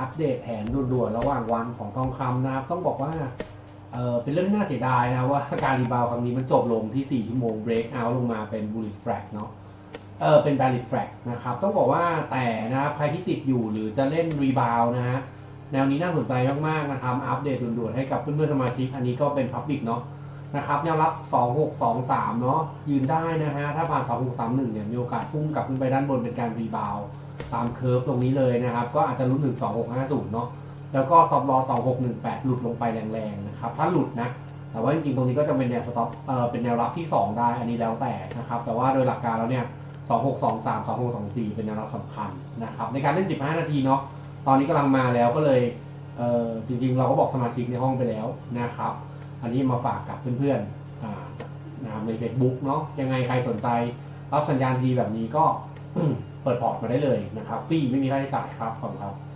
อัปเดตแผนด่วนๆระหว่างวันของทองคำนะครับ ต้องบอกว่าเออเป็นเรื่องที่น่าเสียดายนะว่าการรีบาวครั้งนี้มันจบลงที่ 4 ชั่วโมง break out ลงมาเป็น bullish flag เนาะเออเป็น bearish flag นะครับ ต้องบอกว่าแต่นะครับใครที่ติดอยู่หรือจะเล่นรีบาวนะฮะแนวนี้น่าสนใจมากๆนะครับ อัปเดตด่วนๆให้กับเพื่อนๆสมาชิก อันนี้ก็เป็น public เนาะนะครับแนวรับ 2623 เนาะยืนได้นะฮะถ้าผ่าน 2631 เนี่ยมีโอกาสพุ่งกลับขึ้นไปด้านบนเป็นการรีบาว ตามเคอร์ฟตรงนี้เลยนะครับ ก็อาจจะลุ้นถึง2650 เนาะแล้วก็ซอฟต์ลอ2618 หลุดลงไปแรงๆนะครับ ถ้าหลุดนะ แต่ว่าจริงๆ ตรงนี้ก็จะเป็นแนวสต็อปเอ่อเป็นแนวรับที่ 2 ได้ อันนี้แล้วแต่นะครับ แต่ว่าโดยหลักการแล้วเนี่ย 2623 2624 เป็นแนวรับสำคัญนะครับ ในการเล่น 15 นาทีเนาะ ตอนนี้กำลังมาแล้วก็เลยเอ่อจริงๆ เราก็บอกสมาชิกในห้องไปแล้วนะครับ อันนี้มาฝากกับเพื่อนๆอ่านะใน Facebook เนาะ ยังไงใครสนใจรับสัญญาณดีแบบนี้ก็ เปิดพอร์ตมาได้เลยนะครับฟรีไม่มีค่าใช้จ่ายครับขอบคุณครับ